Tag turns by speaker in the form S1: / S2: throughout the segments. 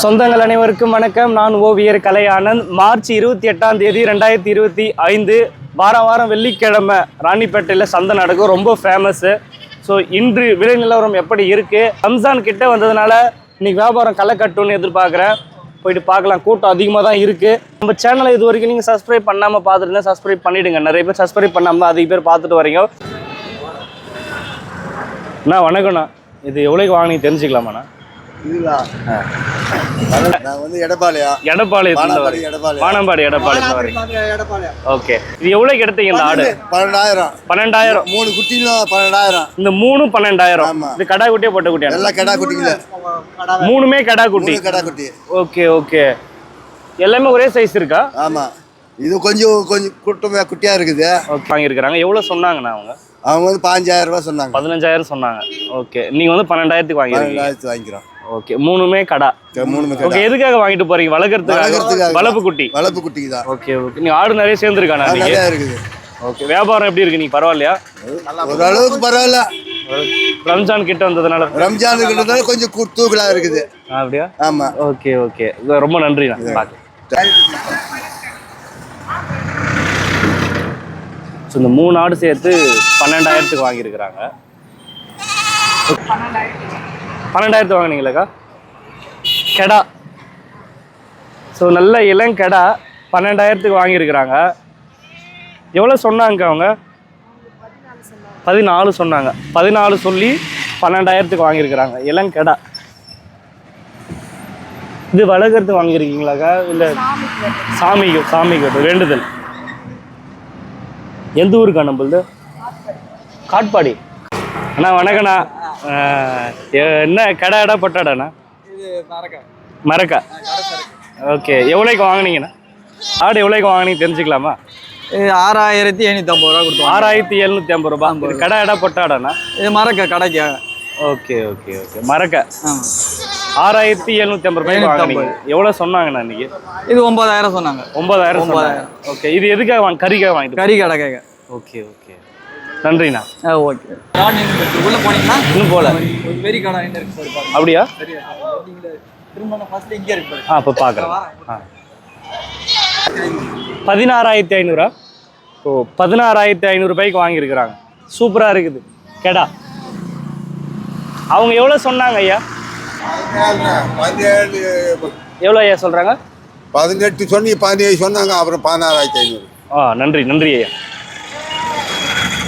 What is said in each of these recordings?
S1: சொந்தங்கள் அனைவருக்கும் வணக்கம். நான் ஓவியர் கலை ஆனந்த். மார்ச் இருபத்தி எட்டாம் தேதி ரெண்டாயிரத்தி இருபத்தி ஐந்து வாரம் வாரம் வெள்ளிக்கிழமை ராணிப்பேட்டையில் சந்தை நடக்கும். ரொம்ப ஃபேமஸ்ஸு ஸோ இன்று விலை நிலவரம் எப்படி இருக்குது ரம்ஜான் கிட்டே வந்ததுனால இன்றைக்கி வியாபாரம் களை கட்டும்னு எதிர்பார்க்குறேன். போயிட்டு பார்க்கலாம். கூட்டம் அதிகமாக தான் இருக்குது நம்ம சேனலை இது வரைக்கும் நீங்கள் சப்ஸ்கிரைப் பண்ணாமல் பார்த்துருந்தா சப்ஸ்கிரைப் பண்ணிவிடுங்க நிறைய பேர் சப்ஸ்கிரைப் பண்ணாமல் தான் அதிக பேர் பார்த்துட்டு வரீங்க. அண்ணா வணக்கம்ண்ணா. இது எவ்வளோக்கு வாங்கினீங்க தெரிஞ்சுக்கலாமாண்ணா?
S2: வானம்பாடி எடப்பாளையம்.
S1: ஓகே. இது எவ்வளோக்கு எடுத்தீங்க இந்த ஆடு?
S2: பன்னெண்டாயிரம்.
S1: பன்னெண்டாயிரம்.
S2: மூணு குட்டிங்களும் பன்னெண்டாயிரம்.
S1: இந்த மூணு பன்னெண்டாயிரம். இது கடா குட்டியா பொட்டை குட்டியா?
S2: எல்லாம் கடா குட்டிங்கள.
S1: மூணுமே கடா குட்டி.
S2: மூணு கடா குட்டி.
S1: Okay okay. எல்லாமே ஒரே சைஸ் இருக்கா?
S2: ஆமா. இது கொஞ்சம் கொஞ்சம் குட்டமே குட்டியா இருக்குது.
S1: வாங்கியிருக்கிறாங்க. எவ்வளோ சொன்னாங்கண்ணா அவங்க?
S2: அவங்க வந்து பாஞ்சாயிரம் ரூபாய் சொன்னாங்க.
S1: பதினஞ்சாயிரம் சொன்னாங்க. ஓகே. நீங்கள் வந்து பன்னெண்டாயிரத்துக்கு
S2: பன்னெண்டாயிரத்து வாங்கிக்கிறோம்.
S1: ஓகே மூணுமே கடா.
S2: மூணுமே
S1: ஓகே
S2: கடா
S1: எதுக்காக வாங்கிட்டு போறீங்க? வளர்க்குறதுக்காக?
S2: வளர்க்கறதுக்காக.
S1: வளர்ப்பு குட்டி.
S2: வளர்ப்பு குட்டிக்கு தான்.
S1: Okay okay. நீ ஆடு நிறைய நீங்க
S2: நிறையா இருக்குது.
S1: ஓகே வியாபாரம் எப்படி இருக்கு நீ? பரவாயில்லையா?
S2: ஓரளவுக்கு பரவாயில்ல.
S1: ரம்ஜான் கிட்ட வந்ததுனால.
S2: ரம்ஜான் இருக்கிறதுனால கொஞ்சம் தூக்கலா இருக்குது.
S1: அப்படியா?
S2: ஆமா.
S1: Okay okay. ரொம்ப நன்றிண்ணா. பார்க்கலாம் ஸோ இந்த மூணு ஆடு சேர்த்து பன்னெண்டாயிரத்துக்கு வாங்கியிருக்கிறாங்க. பன்னெண்டாயிரத்து வாங்கினீங்களாக்கா? கெடா. ஸோ நல்ல இளங்கெடா பன்னெண்டாயிரத்துக்கு வாங்கியிருக்கிறாங்க. எவ்வளோ சொன்னாங்க அவங்க? பதினாலு சொன்னாங்க. பதினாலு சொல்லி பன்னெண்டாயிரத்துக்கு வாங்கியிருக்கிறாங்க. இளங்கெடா இது வளர்க்குறதுக்கு வாங்கியிருக்கீங்களாக்கா? இல்லை சாமிக்கு சாமிக்கு வேண்டுதல். எந்த ஊருக்கா நம்மளது காட்பாடி. அண்ணா வணக்கண்ணா. என்ன கடை இடம் பட்டாடாண்ணா மரக்கா. ஓகே. எவ்வளோக்கு வாங்குனீங்கண்ணா? ஆடு எவ்வளோக்கு வாங்குனீங்க தெரிஞ்சுக்கலாமா?
S3: ஆறாயிரத்தி ஐநூற்றி ஐம்பது ரூபா கொடுத்தோம்
S1: ஆறாயிரத்தி எழுநூத்தி ஐம்பது ரூபாய் இது கடை இடம் பட்டாடாண்ணா
S3: இது மரக்க கடைக்கு.
S1: Okay okay okay. மரக்க? ஆறாயிரத்தி எழுநூத்தி ஐம்பது வாங்குனீங்க. எவ்வளோ சொன்னாங்கண்ணா இன்னைக்கு?
S3: இது ஒன்பதாயிரம் சொன்னாங்க.
S1: ஒன்பதாயிரம் ஒன்பதாயிரம். ஓகே. இது எதுக்காக வாங்க கறிக்காக வாங்கிட்டு
S3: கறி கடை கேட்க
S1: ஓகே ஓகே. நன்றிண்ணா.
S3: ஆ ஓகே. உள்ளே போனீங்கன்னா
S1: இன்னும்
S3: என்ன இருக்கு சார் பாருங்க.
S1: அப்படியா?
S3: திரும்ப ஃபர்ஸ்ட் இங்கே இருக்கு பாருங்க.
S1: ஆ இப்போ பார்க்குறேன் ஆ. பதினாறாயிரத்தி ஐநூறா? ஓ பதினாறாயிரத்தி ஐநூறுபாய்க்கு வாங்கியிருக்கிறாங்க. சூப்பராக இருக்குது. கெடா. அவங்க எவ்வளோ சொன்னாங்க ஐயா? எவ்வளோ ஐயா சொல்கிறாங்க
S2: பதினெட்டு சொன்னி பதினேழு சொன்னாங்க அப்புறம் பதினாறாயிரத்தி ஐநூறு.
S1: ஆ நன்றி நன்றி ஐயா.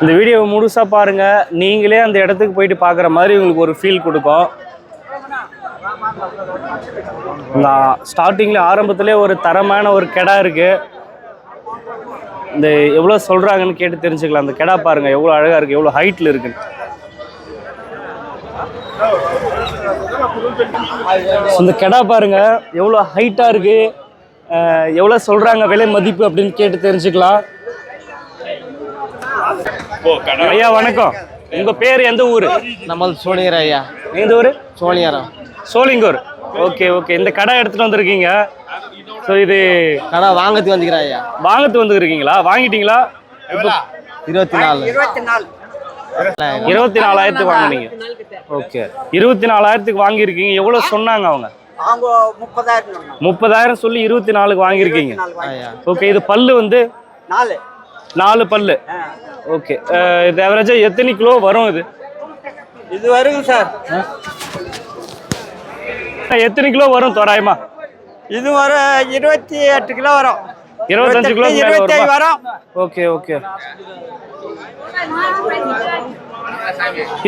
S1: இந்த வீடியோவை முழுசாக பாருங்கள் நீங்களே அந்த இடத்துக்கு போயிட்டு பார்க்குற மாதிரி உங்களுக்கு ஒரு ஃபீல் கொடுக்கும். நான் ஸ்டார்டிங்கில் ஆரம்பத்துலேயே ஒரு தரமான ஒரு கெடா இருக்குது இந்த எவ்வளோ சொல்கிறாங்கன்னு கேட்டு தெரிஞ்சுக்கலாம். அந்த கெடா பாருங்கள் எவ்வளோ அழகாக இருக்குது எவ்வளோ ஹைட்டில் இருக்குன்னு. இந்த கெடா பாருங்க எவ்வளோ ஹைட்டாக இருக்கு அஹ் எவ்வளோ சொல்றாங்க விலை மதிப்பு அப்படின்னு கேட்டு தெரிஞ்சுக்கலாம். ஐயா வணக்கம். உங்க பேர் எந்த ஊரு?
S3: நம்மளது சோழியர் ஐயா.
S1: எந்த ஊரு?
S3: சோழியரம்
S1: சோளிங்கூர் ஓகே ஓகே. இந்த கடை எடுத்துட்டு வந்திருக்கீங்க. ஸோ இது
S3: கடை வாங்கத்துக்கு வந்துக்கிறேன் ஐயா.
S1: வாங்கத்து வந்துருக்கீங்களா? வாங்கிட்டீங்களா?
S3: இருபத்தி நாலு.
S1: இருபத்தி நாலாயிரத்துக்கு வாங்குனீங்க. ஓகே. இருபத்தி நாலாயிரத்துக்கு வாங்கியிருக்கீங்க. எவ்வளோ சொன்னாங்க அவங்க?
S4: முப்பதாயிரம்
S1: சொல்லி இருபத்தி நாலுக்கு வாங்கியிருக்கீங்க. ஓகே இது பல்லு வந்து?
S4: நாலு.
S1: நாலு பல்லு. ஓகே. இது ஆவரேஜாக எத்தனை கிலோ வரும் இது?
S4: இது வருங்க சார்.
S1: எத்தனை கிலோ வரும் தோராயமா?
S4: இது ஒரு இருபத்தி எட்டு கிலோ வரும்.
S1: இருபத்தஞ்சு கிலோ
S4: இருபத்தி ஐந்து வரும்?
S1: Okay okay.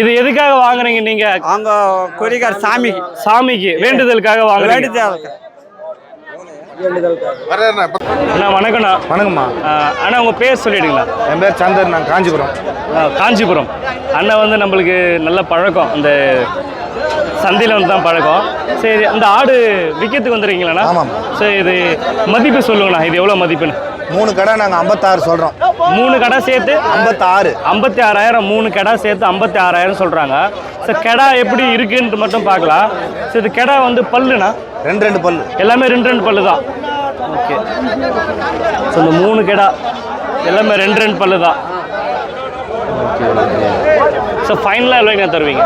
S1: இது எதுக்காக வாங்குறீங்க நீங்க?
S4: அவங்க குறிகார் சாமிக்கு
S1: சாமிக்கு வேண்டுதலுக்காக வாங்குறீங்க.
S4: வேண்டுதலுக்கு.
S1: அண்ணா வணக்கம்ண்ணா.
S5: வணக்கம்மா.
S1: அண்ணா உங்கள் பேர் சொல்லிடுங்களா?
S5: என் பேர் சந்தர் நான் காஞ்சிபுரம்.
S1: காஞ்சிபுரம். அண்ணன் வந்து நம்மளுக்கு நல்ல பழக்கம். அந்த சந்தையில் வந்து தான் பழக்கம். சரி அந்த ஆடு விற்கிறதுக்கு வந்துருக்கீங்களாண்ணா?
S5: ஆமாம்.
S1: சரி இது மதிப்பு சொல்லுங்கண்ணா இது எவ்வளோ மதிப்புன்னு?
S5: மூணு கடை நாங்கள் ஐம்பத்தாறு சொல்கிறோம்
S1: மூணு கடை சேர்த்து?
S5: ஐம்பத்தாறு.
S1: ஐம்பத்தி ஆறாயிரம் மூணு கடை சேர்த்து ஐம்பத்தி ஆறாயிரம் சொல்கிறாங்க சார் கெடா எப்படி இருக்குன்ட்டு மட்டும் பார்க்கலாம். சரி இது கெடா வந்து பல்லுண்ணா?
S5: ரெண்டு ரெண்டு பல்லு.
S1: எல்லாமே ரெண்டு ரெண்டு பல்லு தான். ஓகே. ஸோ இந்த மூணு கெடா எல்லாமே ரெண்டு ரெண்டு பல்லு தான். ஸோ ஃபைனலாக எவ்வளோங்க தருவீங்க?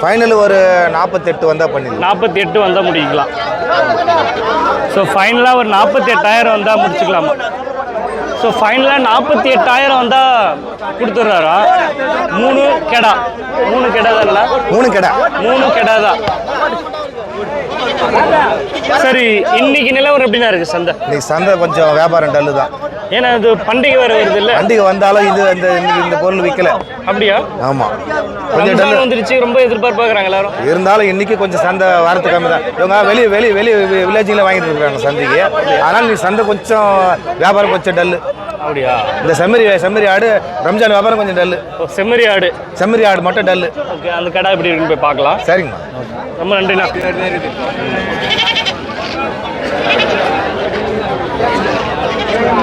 S5: ஃபைனல் ஒரு நாற்பத்தெட்டு வந்தால் பண்ணிடலாம்.
S1: நாற்பத்தி எட்டு வந்தால் முடிக்கலாம் ஸோ ஃபைனலாக ஒரு நாற்பத்தி எட்டாயிரம் வந்தால் முடிச்சுக்கலாம்? ஸோ ஃபைனலாக நாற்பத்தி எட்டாயிரம் வந்தால் கொடுத்துட்றாரா? மூணு கெடா. மூணு கெடா தானே
S5: மூணு கடை.
S1: மூணு கெடா தான். சரி இன்னைக்கு நிலவரம் எப்படிண்ணா இருக்கு சந்தை?
S5: இன்னைக்கு சந்தை கொஞ்சம் வியாபாரம் டல்லு தான்.
S1: ஏன்னா இது பண்டிகை வேறு வருது இல்லை
S5: பண்டிகை வந்தாலும் இது இந்த இந்த- இந்த பொருள் விற்கல
S1: அப்படியா?
S5: ஆமாம் கொஞ்சம்
S1: வந்துருச்சு ரொம்ப எதிர்பார்ப்பாங்க எல்லாரும்.
S5: இருந்தாலும் இன்னைக்கு கொஞ்சம் சந்தை வரத்து கம்மி தான். இவங்க வெளியே வெளியே வெளியே வில்லேஜில் வாங்கிட்டு இருக்காங்க சந்தைக்கு. அதனால் நீ சந்தை கொஞ்சம் வியாபாரம் கொஞ்சம் டல்லு.
S1: அப்படியா?
S5: இந்த செம்மறி செம்மறி ஆடு ரம்ஜான் வியாபாரம் கொஞ்சம் டல்லு.
S1: ஓ, செம்மறி ஆடு.
S5: செம்மறி ஆடு மட்டும் டல்லு.
S1: ஓகே அந்த கடை எப்படி இருக்குன்னு போய் பார்க்கலாம்.
S5: சரிங்கம்மா.
S1: ரொம்ப நன்றிண்ணா.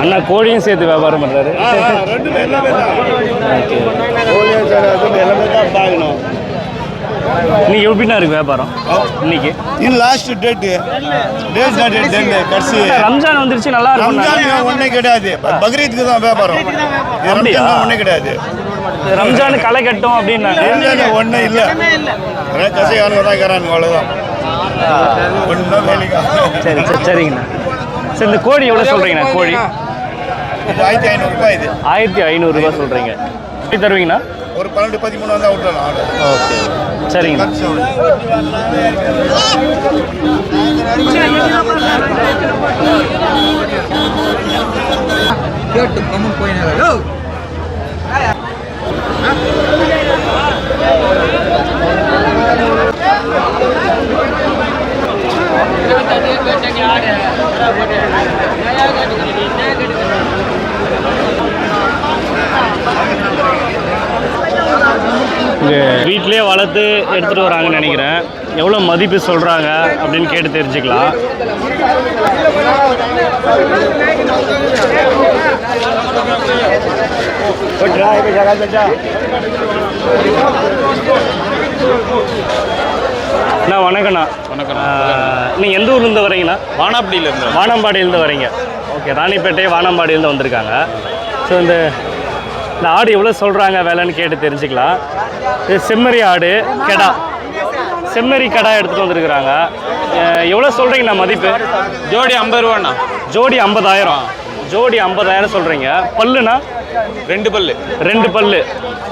S1: அண்ணா கோழியும் சேர்த்து வியாபாரம் பண்ணுறாரு இன்னைக்கு எப்படிண்ணா இருக்கு வியாபாரம்? இன்னைக்கு?
S6: இது லாஸ்ட் டேட்டு டேட் தான் டேட் டேட் கடைசி.
S1: ரம்ஜான் வந்துருச்சு நல்லா இருக்கும்
S6: ரம்ஜான் ஒன்றே கிடையாது. பக்ரீத்துக்கு தான் வியாபாரம்? ரம்ஜான் ஒன்றே கிடையாது.
S1: ரம்ஜான் களை கட்டும்
S6: ரம்ஜான் ஒன்றே இல்லை. கசைக்காரங்க தான் இருக்கிறாங்க அவ்வளோதான்
S1: சரி சரி சரிங்கண்ணா. சரி இந்த கோழி எவ்வளோ சொல்கிறீங்கண்ணா கோழி?
S6: ஆயிரத்தி ஐநூறுரூபா இது.
S1: ஆயிரத்தி ஐநூறுரூபா சொல்கிறீங்க எப்படி தருவீங்கண்ணா?
S6: ஒரு பன்னெண்டு பதிமூணு வந்தால் விட்டுறலாம் ஆர்டர்
S1: ஓகே. சரிங்கண்ணா. இங்கே வீட்டிலேயே வளர்த்து எடுத்துகிட்டு வராங்கன்னு நினைக்கிறேன். எவ்வளோ மதிப்பு சொல்கிறாங்க அப்படின்னு கேட்டு தெரிஞ்சுக்கலாம். அண்ணா வணக்கண்ணா
S7: வணக்கம்.
S1: நீங்கள் எந்த ஊர்லேருந்து வரீங்கண்ணா
S7: வானாப்படியிலேருந்து
S1: வானம்பாடியிலேருந்து வரீங்க ஓகே ராணிப்பேட்டை வானம்பாடியிலேருந்து வந்திருக்காங்க. ஸோ இந்த இந்த ஆடு எவ்வளோ சொல்கிறாங்க விலைன்னு கேட்டு தெரிஞ்சுக்கலாம். இது செம்மறி ஆடு கெடா. செம்மறி கடா எடுத்துகிட்டு வந்திருக்கிறாங்க. எவ்வளோ சொல்கிறீங்கண்ணா மதிப்பு?
S7: ஜோடி ஐம்பது ரூபாண்ணா.
S1: ஜோடி ஐம்பதாயிரம். ஜோடி ஐம்பதாயிரம் சொல்கிறீங்க பல்லுண்ணா?
S7: ரெண்டு பல்லு.
S1: ரெண்டு பல்லு.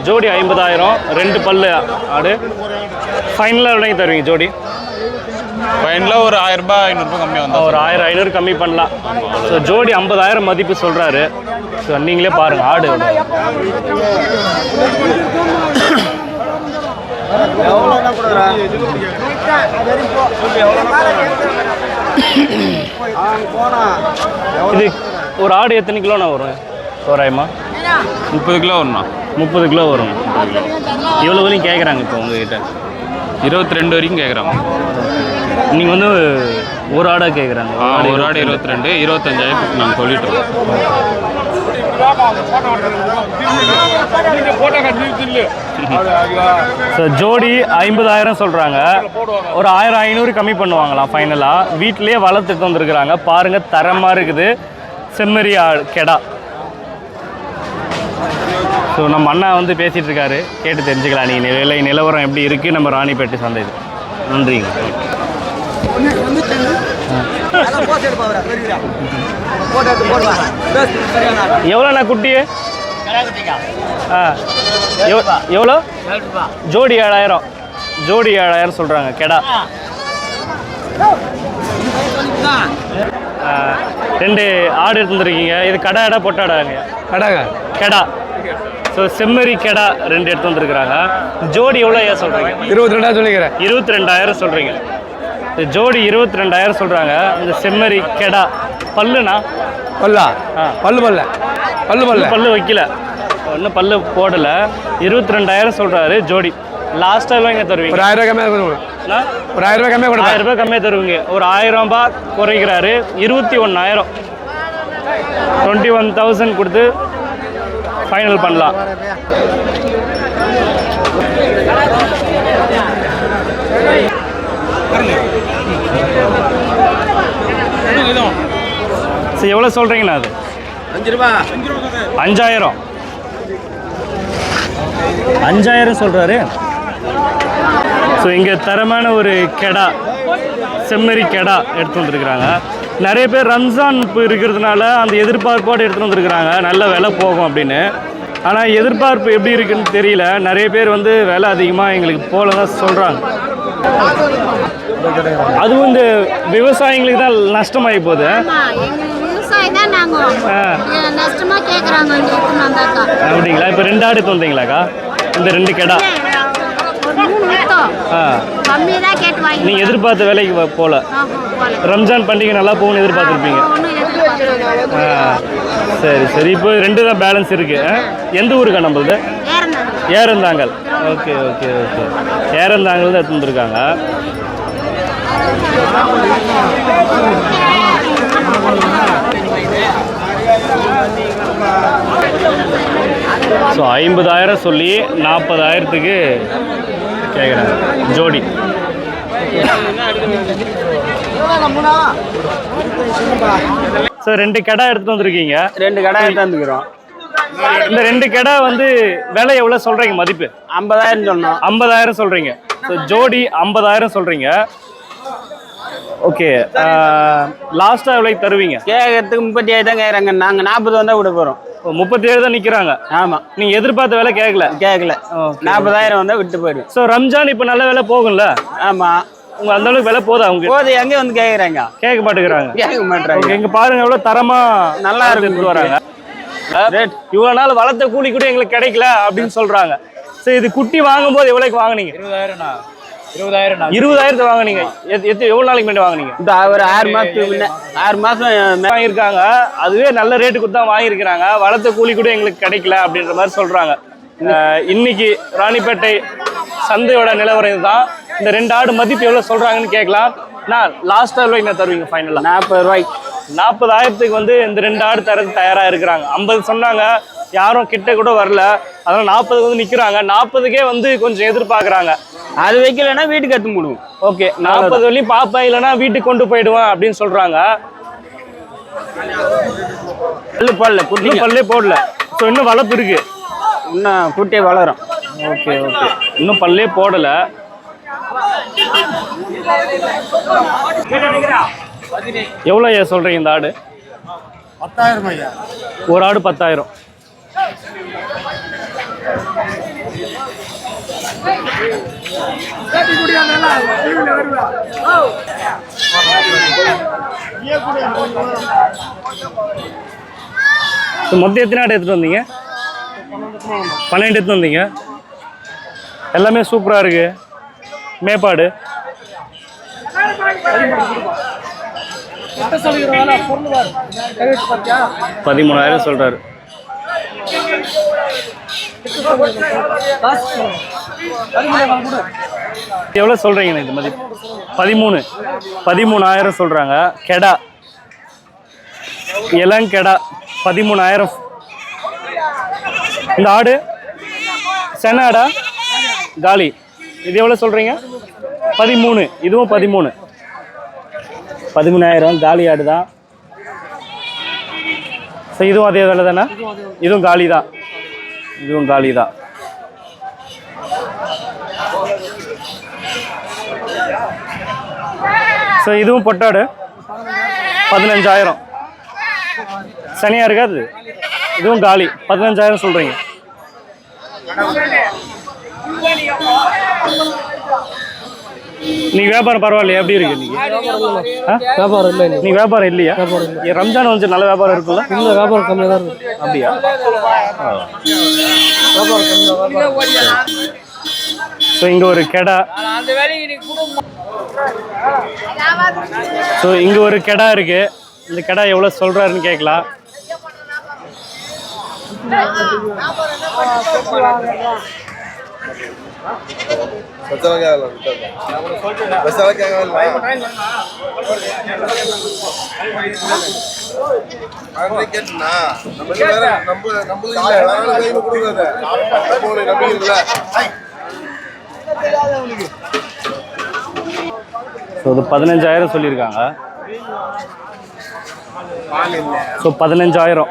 S1: ஜோடி ஐம்பதாயிரம் ரெண்டு பல்லு ஆடு. ஃபைனலாக எவ்வளோங்க தருவீங்க ஜோடி?
S7: ஃபைனலாக ஒரு ஆயிரம் ரூபாய் ஐநூறுரூபா கம்மியாக வந்தா
S1: ஒரு ஆயிரம் ஐநூறு கம்மி பண்ணலாம். ஸோ ஜோடி ஐம்பதாயிரம் மதிப்பு சொல்கிறாரு ஸோ நீங்களே பாருங்கள் ஆடு எவ்வளோ. இது ஒரு ஆடு எத்தனை கிலோண்ணா வரும்? தோராயமா?
S7: முப்பது கிலோ வரும்ண்ணா.
S1: முப்பது கிலோ வரும். இவ்வளோ வரையும் கேட்குறாங்க இப்போ உங்ககிட்ட.
S7: இருபத்தி ரெண்டு வரைக்கும் கேட்குறாங்க
S1: நீங்கள் வந்து ஒரு ஆடாக கேட்குறாங்க
S7: ஒரு ஆடு இருபத்தி ரெண்டு. இருபத்தஞ்சாயிரத்துக்கு நாங்கள் சொல்லிட்டோம்.
S1: ஸோ ஜோடி ஐம்பதாயிரம் சொல்கிறாங்க ஒரு ஆயிரம் ஐநூறு கம்மி பண்ணுவாங்களாம் ஃபைனலாக வீட்டிலேயே வளர்த்துட்டு வந்திருக்கிறாங்க. பாருங்கள் தரமாக இருக்குது. செம்மறி ஆடு கெடா. ஸோ நம்ம அண்ணா வந்து பேசிகிட்டு இருக்காரு. கேட்டு தெரிஞ்சுக்கலாம். நீங்கள் விலை நிலவரம் எப்படி இருக்குது நம்ம ராணிப்பேட்டை சந்தை நன்றிங்க. எவ்வளோண்ணா குட்டி? ஆ. எவ்- எவ்வளோ? ஜோடி ஏழாயிரம். ஜோடி ஏழாயிரம் சொல்கிறாங்க கெடா. ரெண்டு ஆடு எடுத்துருக்கீங்க இது கடா இடம் பொட்டாடாங்க
S8: கடாங்க.
S1: கெடா. ஸோ செம்மறி கெடா ரெண்டு எடுத்து வந்துருக்குறாங்க. ஜோடி எவ்வளோ ஏன் சொல்கிறீங்க
S8: இருபத்தி ரெண்டாயிரம் சொல்லிக்கிறேன்.
S1: இருபத்தி ரெண்டாயிரம் சொல்கிறீங்க இந்த ஜோடி இருபத்தி ரெண்டாயிரம் சொல்கிறாங்க இந்த செம்மறி கெடா பல்லுனா
S8: பல்லா.
S1: ஆ.
S8: பல்லு பல்ல. பல்லு பல்ல.
S1: பல்லு வைக்கல. இன்னும் பல்லு போடலை. இருபத்தி ரெண்டாயிரம் சொல்கிறாரு ஜோடி. லாஸ்ட்டாக எவ்வளோ இங்கே
S8: ஒரு
S1: தருவீங்க?
S8: ஆயிரம் ரூபாய் கம்மியாக கொடுங்க? ஒரு ஆயிரம் ரூபாய் கம்மியாக கொடுங்க.
S1: ஆயிரம் ரூபாய் கம்மியாக தருவீங்க. ஒரு ஆயிரம் ரூபாய் குறைக்கிறாரு. இருபத்தி ஒன்றாயிரம் டுவெண்ட்டி ஒன் தௌசண்ட் கொடுத்து ஃபைனல் பண்ணலாம். சரி எவ்வளோ சொல்கிறீங்கண்ணா அது?
S4: அஞ்சு ரூபா
S1: அஞ்சாயிரம். அஞ்சாயிரம் சொல்கிறாரு ஸோ இங்கே தரமான ஒரு கெடா செம்மறி கெடா எடுத்து வந்திருக்கிறாங்க. நிறைய பேர் ரம்ஜான் இப்போ இருக்கிறதுனால அந்த எதிர்பார்ப்போடு எடுத்துகிட்டு வந்திருக்கிறாங்க. நல்ல விலை போகும் அப்படின்னு. ஆனால் எதிர்பார்ப்பு எப்படி இருக்குன்னு தெரியல. நிறைய பேர் வந்து விலை அதிகமாக எங்களுக்கு போல தான் சொல்கிறாங்க அதுவும் இந்த விவசாயிங்களுக்கு தான் நஷ்டமாகி போகுது.
S9: நாங்க. ஏன் நஷ்டமா கேக்குறாங்க
S1: அப்படிங்களா? இப்போ ரெண்டு ஆடு வந்தீங்களாக்கா? இந்த ரெண்டு கெடா. நீங்கள் எதிர்பார்த்த வேலைக்கு போல. ரம்ஜான் பண்டிகை நல்லா போகணும்னு எதிர்பார்த்துருப்பீங்க. சரி சரி. இப்போ ரெண்டு தான் பேலன்ஸ் இருக்கு? எந்த ஊருக்கா நம்மளது?
S9: ஏறந்தாங்க.
S1: Erandhangal. Okay okay okay. Erandhangal தான் எடுத்து வந்திருக்காங்க ஸோ ஐம்பதாயிரம் சொல்லி நாற்பதாயிரத்துக்கு கேட்குறாங்க ஜோடி. ஸோ ரெண்டு கடை எடுத்துட்டு வந்திருக்கீங்க.
S4: ரெண்டு கடை எடுத்துக்கிறோம்
S1: இந்த ரெண்டு கடை வந்து விலை எவ்வளோ சொல்கிறீங்க மதிப்பு.
S4: ஐம்பதாயிரம் சொன்னோம்.
S1: ஐம்பதாயிரம் சொல்கிறீங்க ஸோ ஜோடி ஐம்பதாயிரம் சொல்கிறீங்க ஓகே லாஸ்ட்டாக எவ்வளோக்கு தருவீங்க?
S4: கேட்கறதுக்கு முப்பத்தி ஏழு தான் கேட்குறாங்க நாங்கள் நாற்பது வந்தால் விட போகிறோம்
S1: முப்பத்தி ஏழு தான் நிற்கிறாங்க
S4: ஆமாம்
S1: நீங்கள் எதிர்பார்த்த விலை கேட்கல
S4: கேட்கல நாற்பதாயிரம் வந்தால் விட்டு போயிடும்
S1: ஸோ ரம்ஜான் இப்போ நல்ல விலை போகும்ல?
S4: ஆமாம்
S1: உங்க அந்த அளவுக்கு விலை போதா அவங்க
S4: போது எங்கே வந்து கேட்குறாங்க
S1: கேட்க மாட்டேங்கிறாங்க.
S4: கேட்க மாட்டாங்க
S1: ஓகே இங்க பாருங்க எவ்வளவு தரமா
S4: நல்லா இருக்கு
S1: எடுத்துட்டு வராங்க. ரேட் இவ்வளவு நாள் வளர்த்த கூலி கூட எங்களுக்கு கிடைக்கல அப்படின்னு சொல்றாங்க. சரி இது குட்டி வாங்கும்போது எவ்வளவுக்கு வாங்குனீங்க? இருபதாயிரத்து வாங்குனீங்க. எவ்வளவு நாளைக்கு முன்னாடி வாங்குனீங்க?
S4: இந்த ஒரு ஆறு மாதத்துக்கு முன்ன ஆறு மாதம்
S1: வாங்கியிருக்காங்க. அதுவே நல்ல ரேட்டு கொடுத்து தான் வாங்கியிருக்கிறாங்க. வளர்த்த கூலி கூட எங்களுக்கு கிடைக்கல அப்படின்ற மாதிரி சொல்றாங்க. அஹ் இன்னைக்கு ராணிப்பேட்டை சந்தையோட நிலவரம் இதுதான் இந்த ரெண்டு ஆடு மதிப்பு எவ்வளவு சொல்றாங்கன்னு கேட்கலாம். நான் லாஸ்ட் ரூபாய்க்கு நான் தருவீங்க ஃபைனலாக
S4: நாற்பது ரூபாய்க்கு.
S1: நாற்பதாயிரத்துக்கு வந்து இந்த ரெண்டு ஆடு தரது தயாரா இருக்கிறாங்க. ஐம்பது சொன்னாங்க யாரும் கிட்ட கூட வரல. அதனால நாற்பதுக்கு வந்து நிக்கிறாங்க. நாற்பதுக்கே வந்து கொஞ்சம் எதிர்பார்க்கறாங்க.
S4: அது வைக்கலைன்னா வீட்டுக்கு எடுத்து போடுவோம்.
S1: ஓகே நாற்பது வரையும் பார்ப்பேன் இல்லைன்னா வீட்டுக்கு கொண்டு போயிடுவேன் அப்படின்னு சொல்றாங்க.
S4: பல்லு போடல
S1: இன்னும் பல்லே போடல. ஸோ இன்னும் வளர்ப்பு இருக்கு.
S4: இன்னும் குட்டியை வளரும்.
S1: Okay okay. இன்னும் பல்லே போடல. எவ்வளோ ஐயா சொல்றீங்க இந்த ஆடு?
S2: பத்தாயிரம் ஐயா.
S1: ஒரு ஆடு பத்தாயிரம். மொத்தம் எத்தனை ஆடு எடுத்துட்டு வந்தீங்க? பன்னெண்டு எடுத்துட்டு வந்தீங்க. எல்லாமே சூப்பராக இருக்கு. மேப்பாடு. பதிமூணாயிரம் சொல்றாரு. எவ்வளோ சொல்றீங்க இது மதிப்பு பதிமூணு. பதிமூணாயிரம் சொல்றாங்க. கெடா. இளங்கெடா பதிமூணாயிரம். இந்த ஆடு? சென ஆடா? காலி. இது எவ்வளோ சொல்றீங்க? பதிமூணு. இதுவும் பதிமூணு. பதிமூணாயிரம் காலி ஆடு தான். ஸோ இதுவும் அதே வேலை தானே? இதுவும் காலி தான். இதுவும் காலி தான். ஸோ இதுவும் பொட்டாடு. பதினஞ்சாயிரம். சனியாக இருக்காது. இதுவும் காலி. பதினஞ்சாயிரம் சொல்கிறீங்க நீ வியாபாரம் பரவாயில்லையா? எப்படி இருக்கு ஆ?
S8: வியாபாரம் இல்லை
S1: நீ வியாபாரம் இல்லையா? ஏன் ரம்ஜான் வந்து நல்ல வியாபாரம் இருக்குல்ல?
S8: இல்லை வியாபாரம் கம்மியாக தான் இருக்கு.
S1: அப்படியா? ஸோ இங்க ஒரு கெடா. ஸோ இங்க ஒரு கெடா இருக்கு. இந்த கெடா எவ்வளவு சொல்றாருன்னு கேட்கலாம். ஸோ இது பதினஞ்சாயிரம் சொல்லியிருக்காங்க. ஸோ பதினஞ்சாயிரம்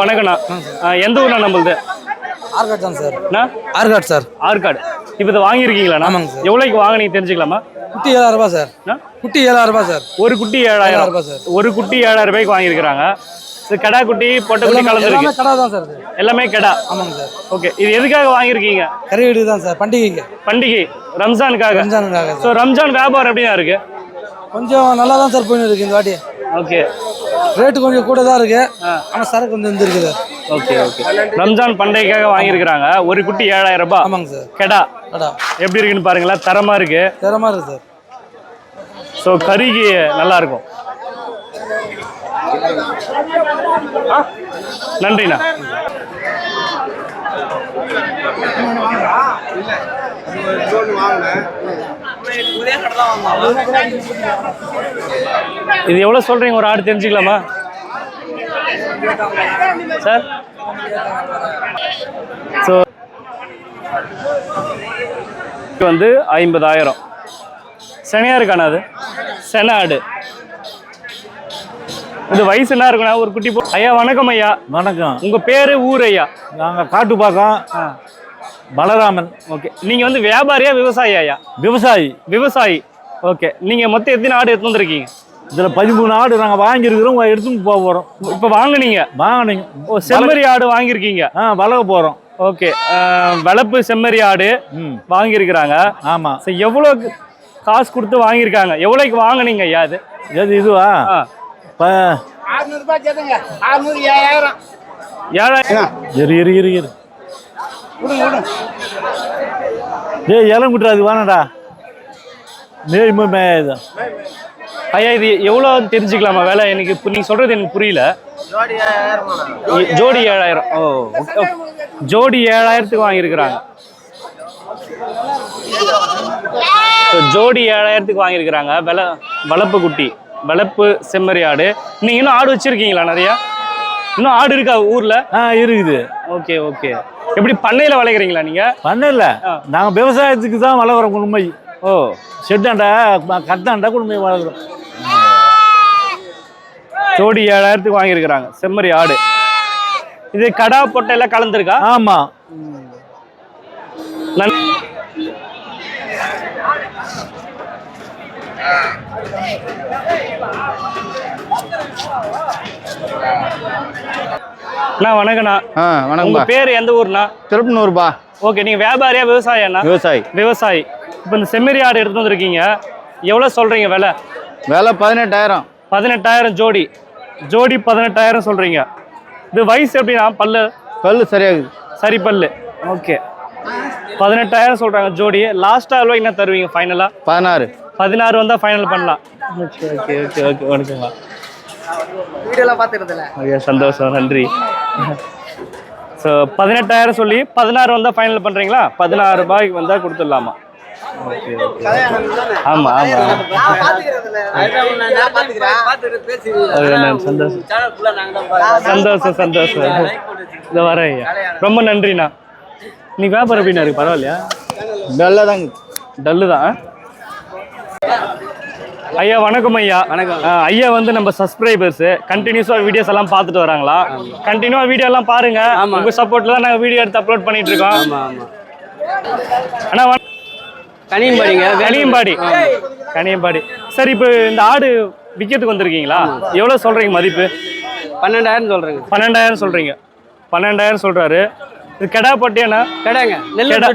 S1: வணக்கண்ணா எந்த ஊர்ண்ணா நம்மளுது?
S8: ஆர்காட் தான் சார்.
S1: அண்ணா?
S8: ஆர்காட் சார்.
S1: ஆற்காடு இப்போ இதை வாங்கியிருக்கீங்களா
S8: ஆமாங்க சார்.
S1: எவ்வளோக்கு வாங்கினீங்க தெரிஞ்சுக்கலாமா?
S8: குட்டி ஏழாயிரம் ரூபாய் சார்? குட்டி ஏழாயிரம் ரூபாய் சார்.
S1: ஒரு குட்டி ஏழாயிரம்
S8: ரூபாய் சார்.
S1: ஒரு குட்டி ஏழாயிரம் ரூபாய்க்கு வாங்கியிருக்கிறாங்க. இது கடா குட்டி பொட்டை குட்டி
S8: எல்லாமே எல்லாமே
S1: கலந்துருக்கு
S8: கடை தான் சார் இது.
S1: எல்லாமே கடா.
S8: ஆமாங்க சார்.
S1: ஓகே. இது எதுக்காக வாங்கியிருக்கீங்க?
S8: கறி வீடு தான் சார். பண்டிகைக்கு
S1: பண்டிகை. ரம்ஜானுக்காக.
S8: ரம்ஜானுக்காக
S1: ஸோ ரம்ஜான் வியாபாரம் எப்படியா இருக்கு?
S8: கொஞ்சம் நல்லா தான் சார் போயின்னு இருக்கு இந்த வாட்டி.
S1: ஓகே.
S8: ரேட்டு கொஞ்சம் கூட தான் இருக்கு ஆனால் சரக்கு கொஞ்சம் இருந்திருக்குது
S1: ஓகே ஓகே. ரம்ஜான் பண்டிகைக்காக வாங்கியிருக்கிறாங்க. ஒரு குட்டி ஏழாயிரம் ரூபாய்.
S8: ஆமாங்க சார்.
S1: கெடா.
S8: கடா.
S1: எப்படி இருக்குன்னு பாருங்களேன். தரமா இருக்கு.
S8: தரமாக இருக்கு சார்.
S1: ஸோ கறிக்கு நல்லா இருக்கும். நன்றிண்ணா. இது எவ்வளவு சொல்றீங்க? ஒரு ஆடு தெரிஞ்சுக்கலாமா? சார்? ஸோ வந்து ஐம்பதாயிரம். செனையா இருக்காண்ணா அது? சென ஆடு. இது வயசு என்ன இருக்குண்ணா ஒரு குட்டி போ ஐயா வணக்கம் ஐயா.
S10: வணக்கம்.
S1: உங்க பேரு ஊர் ஐயா?
S10: நாங்கள் காட்டுப்பாக்கம் பலராமன்.
S1: ஓகே. நீங்க வந்து வியாபாரியா விவசாயி ஐயா?
S10: விவசாயி.
S1: விவசாயி. ஓகே. நீங்க மொத்தம் எத்தனை ஆடு எடுத்து வந்திருக்கீங்க?
S10: இதில் பதிமூணு ஆடு நாங்கள் வாங்கியிருக்கிறோம். எடுத்துன்னு போக போகிறோம்
S1: இப்போ வாங்குனீங்க?
S10: வாங்கினீங்க.
S1: ஓ செம்மறி ஆடு வாங்கியிருக்கீங்க.
S10: ஆ வளக போகிறோம்
S1: ஓகே. வளர்ப்பு செம்மறி ஆடு வாங்கியிருக்கிறாங்க.
S10: ஆமாம்
S1: ஸோ எவ்வளோ காசு கொடுத்து வாங்கியிருக்காங்க? எவ்வளோக்கு வாங்குனீங்க ஐயா அது?
S10: எது இதுவா?
S1: ஆ.
S10: இப்போ
S1: ஏழாயிரம்.
S10: இரு இரு இரு இரு. டேய் இலம் குட்டுறாது வேணாடா நேய் மேயுது
S1: ஐயா இது எவ்வளோ தெரிஞ்சுக்கலாமா? வேலை எனக்கு இப்போ நீங்கள் சொல்கிறது எனக்கு புரியல. ஜோடி ஏழாயிரம். ஓ ஓ. ஜோடி ஏழாயிரத்துக்கு வாங்கியிருக்கிறாங்க. ஜோடி ஏழாயிரத்துக்கு வாங்கியிருக்கிறாங்க. வெள வளர்ப்பு குட்டி. வளர்ப்பு செம்மறி ஆடு. நீங்கள் இன்னும் ஆடு வச்சுருக்கீங்களா நிறையா? இன்னும் ஆடு இருக்கா ஊரில்?
S10: ஆ இருக்குது.
S1: Okay okay. எப்படி பண்ணையில் வளர்க்குறீங்களா நீங்கள்
S10: பண்ணல
S1: ஆ.
S10: நாங்கள் விவசாயத்துக்கு தான் வளர்க்குறோம் குடும்பை.
S1: ஓ.
S10: செட்டாண்டா கத்தாண்டா குடும்பை வளர்க்குறோம்.
S1: ஜோடி ஏழாயிரத்துக்கு வாங்கியிருக்கிறாங்க செம்மறி ஆடு. இது கடா பொட்டையெல்லாம் கலந்துருக்கா?
S10: ஆமாம்
S1: நன் அண்ணா வணக்கண்ணா
S4: ஆ
S1: உங்க
S4: வணக்கம்ப்பா
S1: பேர் எந்த ஊர்ண்ணா?
S4: திருப்பனூர்பா
S1: ஓகே நீங்க வியாபாரியா விவசாயியாண்ணா
S4: விவசாயி.
S1: விவசாயி. இப்போ இந்த செம்மறி ஆடு எடுத்து வந்திருக்கீங்க. எவ்வளவு சொல்றீங்க விலை?
S4: விலை பதினெட்டாயிரம்.
S1: பதினெட்டாயிரம் ஜோடி. ஜோடி பதினெட்டாயிரம் சொல்றீங்க. இது வயசு எப்படின்னா பல்லு?
S4: பல்லு சரியாகுது.
S1: சரி பல்லு. ஓகே. பதினெட்டாயிரம் சொல்றாங்க ஜோடி. லாஸ்டா எவ்வளோ என்ன தருவீங்க ஃபைனலா
S4: பதினாறு.
S1: பதினாறு வந்தா ஃபைனல் பண்ணலாம். ஓகே ஓகே ஓகே ஓகே வணக்கங்களா
S3: வீடியோலாம் பார்த்துருதுல
S1: ஓகே சந்தோஷம் நன்றி. ஸோ பதினெட்டாயிரம் சொல்லி பதினாறு வந்தால் ஃபைனல் பண்ணுறீங்களா பதினாறு ரூபாய்க்கு வந்தால் கொடுத்துடலாமா? ஓகே ஓகே ஆமாம் ஆமாம் ஓகே, நான் சந்தோஷம். சந்தோஷம் சந்தோஷம். இந்த வரேன் ஐயா. ரொம்ப நன்றிண்ணா. நீ வியாபாரம் எப்படிண்ணா இருக்கு? பரவாயில்லையா?
S4: நல்லா தாங்க.
S1: டல்லு தான். ஐயா வணக்கம் ஐயா. வணக்கம். ஐயா வந்து நம்ம சப்ஸ்கிரைபர்ஸ் கண்டினியூஸா வீடியோஸ் எல்லாம் பார்த்துட்டு வராங்களா? கண்டினியூவா வீடியோ எல்லாம் பாருங்க. உங்க சப்போர்ட்ல தான் நாங்க வீடியோ எடுத்து அப்லோட் பண்ணிட்டு இருக்கோம்.
S3: ஆமா ஆமா.
S1: அண்ணா வண-
S3: கனியம்பாடிங்க
S1: கனியம்பாடி. கனியம்பாடி. சரி இப்போ இந்த ஆடு விற்கிறதுக்கு வந்திருக்கீங்களா? எவ்வளவு சொல்றீங்க மதிப்பு?
S3: பன்னெண்டாயிரம் சொல்றேங்க.
S1: பன்னெண்டாயிரம் சொல்றீங்க. பன்னெண்டாயிரம் சொல்றாரு. இது கெடா பட்டியாண்ணா
S3: கடாங்க. நெல்லூர்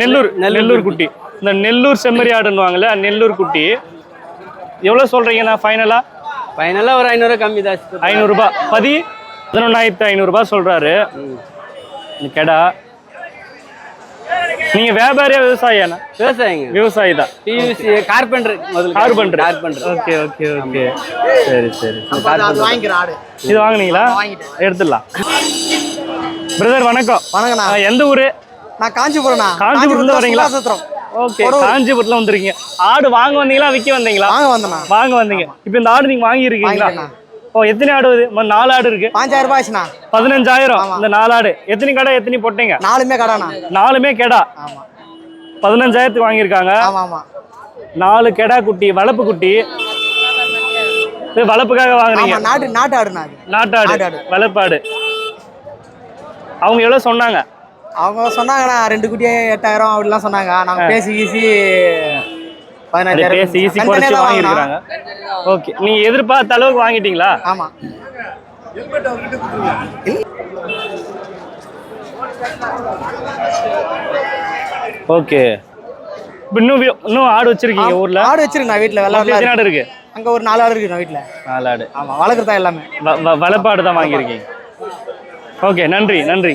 S1: நெல்லூர் நெல்லூர் குட்டி. இந்த நெல்லூர் செம்மறி ஆடுன்னுவாங்கல்ல நெல்லூர் குட்டி. எவ்வளோ சொல்றீங்கண்ணா ஃபைனலா
S3: ஃபைனலாக ஒரு ஐநூறு கம்மி தான்
S1: ஐநூறுரூபா பதி பதினொன்றாயிரத்து ஐநூறுரூபா சொல்றாரு. இந்த கெடா. நீங்க வியாபாரியா விவசாயியாண்ணா?
S3: விவசாயிங்க.
S1: விவசாயி தான்.
S3: பியூசி கார்பெண்டர் முதல்ல.
S1: Carpenter
S3: carpenter
S1: okay okay okay சரி சரி. இது வாங்குனீங்களா? எடுத்துடலாம். பிரதர் வணக்கம்.
S3: வணக்கண்ணா
S1: ஆ, எந்த ஊரு?
S3: நான் காஞ்சிபுரம்ண்ணா.
S1: காஞ்சிபுரத்துல வரீங்களா?
S3: சுத்திரம்.
S1: ஓகே காஞ்சிபுரத்துல வந்திருக்கீங்க. ஆடு வாங்க வந்தீங்களா விற்க வந்தீங்களா?
S3: வாங்க வந்தண்ணா.
S1: வாங்க வந்தீங்க. இப்போ இந்த ஆடு நீங்க வாங்கி இருக்கீங்களா. ஓ எத்தனை ஆடு வருது? நாலு ஆடு இருக்கு.
S3: பாஞ்சாயிரம் ரூபாய்
S1: பதினஞ்சாயிரம் இந்த நாலு ஆடு. எத்தனை கடை எத்தனை போட்டீங்க?
S3: நாலுமே கடாண்ணா.
S1: நாலுமே கெடா. பதினஞ்சாயிரத்துக்கு வாங்கியிருக்காங்க.
S3: ஆமா ஆமா.
S1: நாலு கெடா குட்டி வளப்பு குட்டி. இது வளப்புக்காக வாங்குறீங்க.
S3: நாட்டு
S1: நாட்டாடு
S3: நாட்டாடு.
S1: வளப்பாடு அவங்க எவ்வளவு சொன்னாங்க?
S3: அவங்க சொன்னாங்கண்ணா ரெண்டு குட்டியே எட்டாயிரம் அப்படிலாம் சொன்னாங்க. நாங்க பேசி
S1: அதை
S3: பதினஞ்சாயிரம்
S1: பேசி ஈஸி குறைச்சு
S3: தான்
S1: வாங்கியிருக்கிறாங்க. ஓகே நீங்க எதிர்பார்த்த அளவுக்கு வாங்கிட்டீங்களா?
S3: ஆமா.
S1: ஓகே. இன்னும் இன்னும் ஆடு வச்சிருக்கீங்க ஊர்ல?
S3: ஆடு வச்சிருக்கேன் வீட்டுல வெள்ளாடு
S1: ஆடு இருக்கு.
S3: அங்க ஒரு நாலு ஆடு இருக்கு வீட்டுல
S1: நாலு ஆடு.
S3: ஆமா வளர்க்குறதா எல்லாமே.
S1: வ- வ- வளப்பாடு தான் வாங்கியிருக்கீங்க. ஓகே நன்றி நன்றி.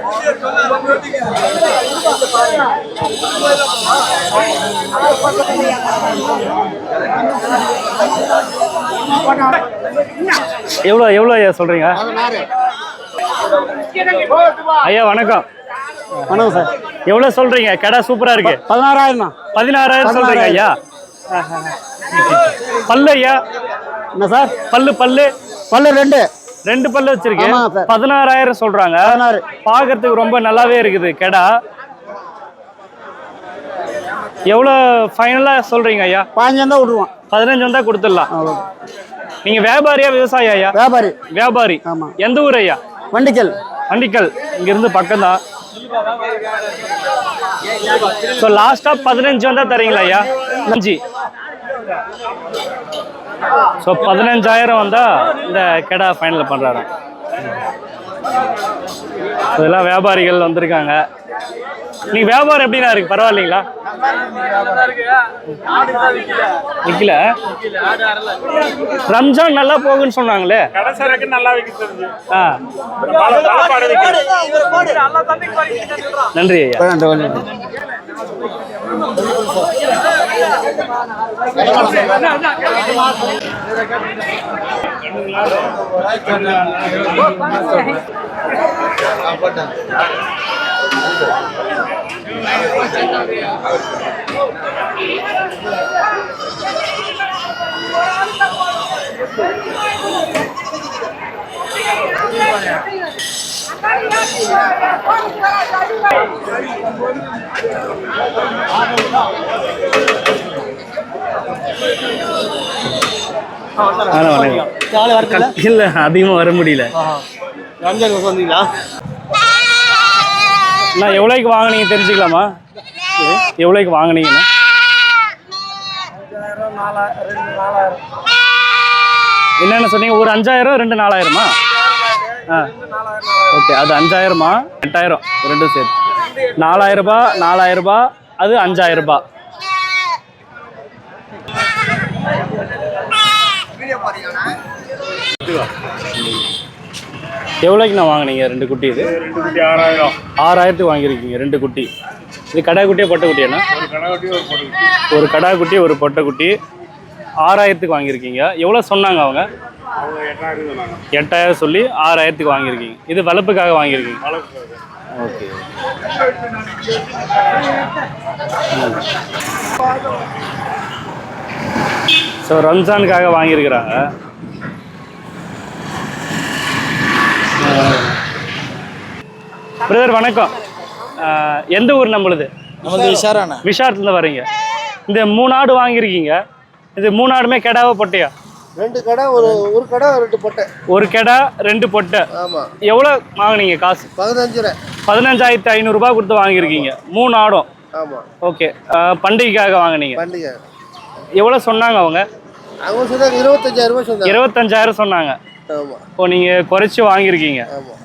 S1: எவ்வளோ எவ்வளோ ஐயா சொல்றீங்க? ஐயா வணக்கம்.
S3: வணக்கம் சார்.
S1: எவ்வளோ சொல்றீங்க? கடை சூப்பரா இருக்கு.
S3: பதினாறாயிரம்
S1: பதினாறாயிரம் சொல்றீங்க ஐயா. பல்லு ஐயா.
S3: என்ன சார்?
S1: பல்லு பல்லு.
S3: பல்லு ரெண்டு.
S1: ரெண்டு பல்லு வச்சிருக்கேன். பதினாறாயிரம் சொல்றாங்க.
S3: பதினாறு.
S1: பார்க்கறதுக்கு ரொம்ப நல்லாவே இருக்குது கெடா. எவ்வளோ ஃபைனலா சொல்றீங்க ஐயா?
S3: பாஞ்சு தான் விடுவோம்.
S1: பதினஞ்சு வந்தா கொடுத்துடலாம். நீங்க வியாபாரியா விவசாயி ஐயா?
S3: வியாபாரி.
S1: வியாபாரி.
S3: ஆமா.
S1: எந்த ஊர் ஐயா?
S3: வண்டிக்கல்.
S1: வண்டிக்கல். இங்கிருந்து பக்கம் தான் ஸோ லாஸ்டா பதினஞ்சு வந்தா தரீங்களா ஐயா? அஞ்சு. ஸோ பதினஞ்சாயிரம் வந்தா இந்த கெடா ஃபைனல் பண்றாராம் இதெல்லாம் வியாபாரிகள் வந்திருக்காங்க. நீ வியாபாரம் எப்படிண்ணா இருக்கு? பரவாயில்லைங்களா? விற்கல ரம்ஜான் நல்லா போகுன்னு சொன்னாங்களே. நன்றி ஐயா. ஆனா வணக்கம் இல்ல அதிகமா வர முடியல.
S3: வந்தீங்களா
S1: நான் எவ்வளோக்கு வாங்குனீங்க தெரிஞ்சுக்கலாமா? எவ்வளோக்கு வாங்குனீங்கண்ணா என்னென்ன சொன்னீங்க ஒரு அஞ்சாயிரம் ரெண்டு நாலாயிரமா? ஆ. ஓகே அது அஞ்சாயிரமா? எட்டாயிரம். ரெண்டும் சேர்த்து. நாலாயிரரூபா நாலாயிரரூபா நாலாயிரம் ரூபாய் அது அஞ்சாயிரரூபா. ரூபாய் எவ்வளோக்கு நான் வாங்குனீங்க? ரெண்டு குட்டி இது?
S6: ஆறாயிரம்
S1: ஆறாயிரத்துக்கு வாங்கியிருக்கீங்க ரெண்டு குட்டி. இது கடா குட்டியா பொட்டை குட்டியாண்ணா?
S6: ஒரு ஒரு
S1: கடா குட்டி ஒரு பொட்டை குட்டி. ஆறாயிரத்துக்கு வாங்கியிருக்கீங்க. எவ்வளோ சொன்னாங்க அவங்க?
S6: எட்டாயிரம்
S1: சொல்லி ஆறாயிரத்துக்கு வாங்கியிருக்கீங்க. இது வளர்ப்புக்காக வாங்கியிருக்கீங்க. ஓகே. ஸோ ரம்ஜானுக்காக வாங்கியிருக்கிறாங்க. பிரதர் வணக்கம். எந்த ஊர் நம்மளுது?
S3: நமது விஷாராண்ணா
S1: விஷாரத்துலேருந்து வரீங்க. இந்த மூணு ஆடு வாங்கியிருக்கீங்க. இது மூணு ஆடுமே கெடாவா பொட்டையா?
S3: ரெண்டு கடை ஒரு ஒரு கடை ரெண்டு பொட்டை.
S1: ஒரு கெடா ரெண்டு பொட்டை.
S3: ஆமா.
S1: எவ்வளோ வாங்குனீங்க காசு?
S3: பதினஞ்சு ரூபா
S1: பதினஞ்சாயிரத்தி ஐநூறுரூபா கொடுத்து வாங்கியிருக்கீங்க. மூணு ஆடும்.
S3: ஆமா.
S1: ஓகே. பண்டிகைக்காக வாங்குனீங்க.
S3: பண்டிகை.
S1: எவ்வளோ சொன்னாங்க அவங்க?
S3: அவங்க சொன்னாங்க இருபத்தஞ்சாயிரம் ரூபாய் சொன்னாங்க.
S1: இருபத்தஞ்சாயிரம் சொன்னாங்க.
S3: ஆமா.
S1: இப்போ நீங்கள் குறைச்சி வாங்கியிருக்கீங்க.
S3: ஆமா.